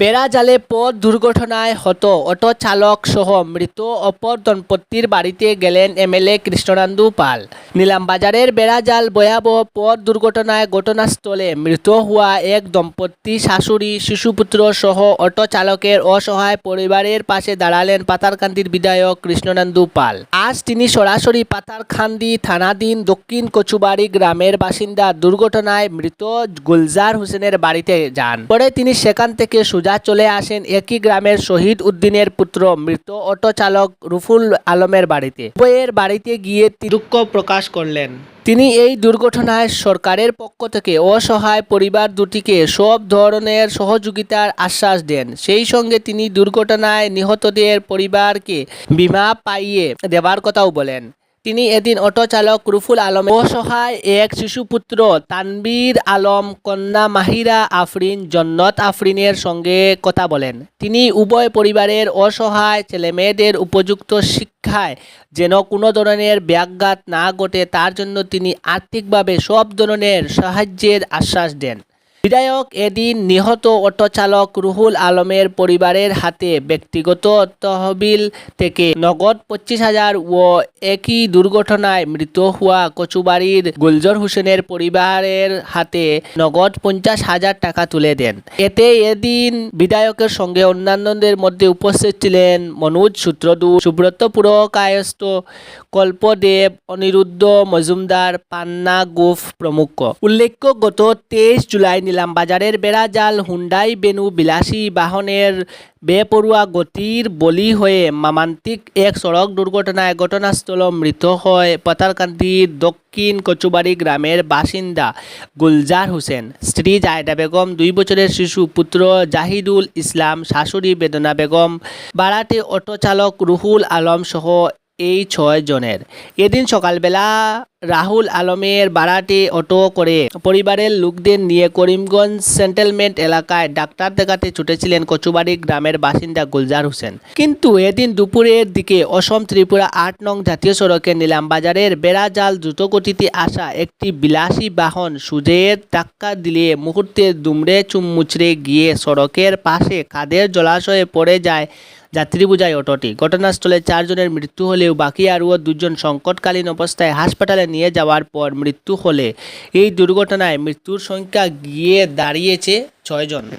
বেড়া জালে পথ দুর্ঘটনায় হত। অটো চালক সহ মৃত অপর দম্পতির বাড়িতে গেলেন এমএলএ কৃষ্ণনান্দু পাল। নিলামবাজারের বেড়াজাল ভয়াবহ পথ দুর্ঘটনায় ঘটনাস্থলে মৃত হওয়া এক দম্পতি, শাশুড়ি, শিশুপুত্র সহ অটো চালকের অসহায় পরিবারের পাশে দাঁড়ালেন পাতারকান্দির বিধায়ক কৃষ্ণনান্দু পাল। আজ তিনি সরাসরি পাতারকান্দি থানাধীন দক্ষিণ কচুবাড়ি গ্রামের বাসিন্দা। দুর্ঘটনায় মৃত গুলজার হোসেনের বাড়িতে যান। পরে তিনি সেখান থেকে সোজা চলে আসেন একই গ্রামের শহীদ উদ্দিনের পুত্র, মৃত অটো চালক রুফুল আলমের বাড়িতে। উভয়ের বাড়িতে গিয়ে দুঃখ প্রকাশ করলেন। তিনি এই দুর্ঘটনায় সরকারের পক্ষ থেকে অসহায় পরিবার দুটিকে সব ধরনের সহযোগিতার আশ্বাস দেন। সেই সঙ্গে তিনি দুর্ঘটনায় নিহতদের পরিবারকে বিমা পাইয়ে দেবার কথাও বলেন। তিনি এদিন অটো চালক রুফুল আলম অসহায় এক শিশুপুত্র তানবীর আলম, কন্যা মাহিরা আফরিন, জন্নত আফরিনের সঙ্গে কথা বলেন। তিনি উভয় পরিবারের অসহায় ছেলেমেয়েদের উপযুক্ত শিক্ষায় যেন কোনো ধরনের ব্যাঘাত না ঘটে, তার জন্য তিনি আর্থিকভাবে সব ধরনের সাহায্যের আশ্বাস দেন। বিধায়ক এদিন নিহত অটো চালক রুহুল আলমের পরিবারের হাতে ব্যক্তিগত তহবিল থেকে নগদ পঁচিশ হাজার ও একই দুর্ঘটনায় মৃত হওয়া কচুবাড়ির গুলজর হোসেনের পরিবারের হাতে নগদ পঞ্চাশ হাজার টাকা তুলে দেন। এতে এদিন বিধায়কের সঙ্গে অন্যান্যদের মধ্যে উপস্থিত ছিলেন মনোজ সূত্রদূত সুব্রত পুরকায়স্থ কল্পদেব অনিরুদ্ধ মজুমদার পান্না, গুফ প্রমুখ উল্লেখ্য, গত তেইশ জুলাই নিলামবাজারের বেড়াজাল হুন্ডাই বেনু বিলাসী বাহনের বেপরোয়া গতির বলি হয়ে মামান্তিক এক সড়ক দুর্ঘটনায় ঘটনাস্থল মৃত হয়। পাতারকান্দির দক্ষিণ কচুবাড়ি গ্রামের বাসিন্দা গুলজার হোসেন। স্ত্রী জায়দা বেগম, দুই বছরের শিশু পুত্র জাহিদুল ইসলাম শাশুড়ি বেদনা বেগম বাড়াতে অটো চালক রুহুল আলম সহ এই ছয় জনের। এদিন সকালবেলা রাহুল আলমের বাড়াটে অটো করে পরিবারের লোকদের নিয়ে করিমগঞ্জ সেন্টেলমেন্ট এলাকায় ডাক্তার দেখাতে ছুটেছিলেন কচুবাড়ি গ্রামের বাসিন্দা গুলজার হোসেন। কিন্তু এদিন দুপুরের দিকে অসম ত্রিপুরা আট নং জাতীয় সড়কে নিলামবাজারের বেড়াজাল দ্রুতগতিতে আসা একটি বিলাসী বাহন সুজের ধাক্কা দিলে মুহূর্তে দুমড়ে চুমমুচড়ে গিয়ে সড়কের পাশে খাদের জলাশয়ে পড়ে যায় যাত্রী বোঝাই অটোটি। ঘটনাস্থলে চারজনের মৃত্যু হলেও বাকি আরও দুজন সংকটকালীন অবস্থায় হাসপাতালে নিয়ে যাওয়ার পর মৃত্যু হলে। এই দুর্ঘটনায় মৃত্যুর সংখ্যা গিয়ে দাঁড়িয়েছে ছয়জন।